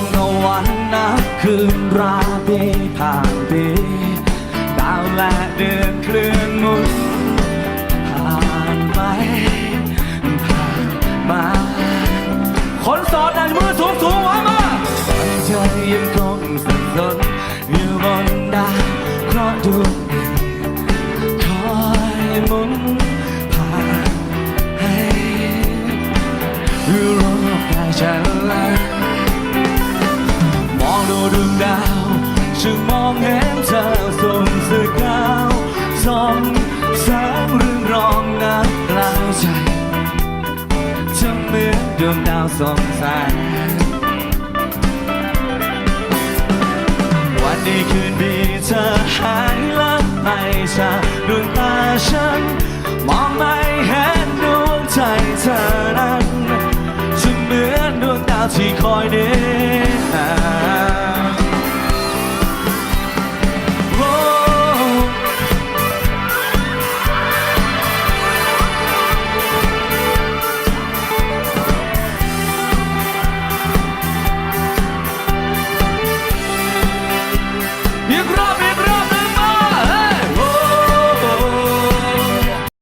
งตะวันนับคืนราตรีผ่านปีดาวและเดือนเคลื่อนมุนผ่านไปผ่านมาคนโสดดันมือสูงสูงไว้มาฝันใจยังคงสับสนอยู่บนดาวเพราะดวงหนึ่งคอยมุนผ่านให้รู้โลกกายฉันละ วงดาวส่องแสงวันดีคืนดีเธอหายลับไปจากดวงตาฉัน มองไม่เห็นดวงใจเธอนั้น จะเหมือนดวงดาวที่คอยเดิน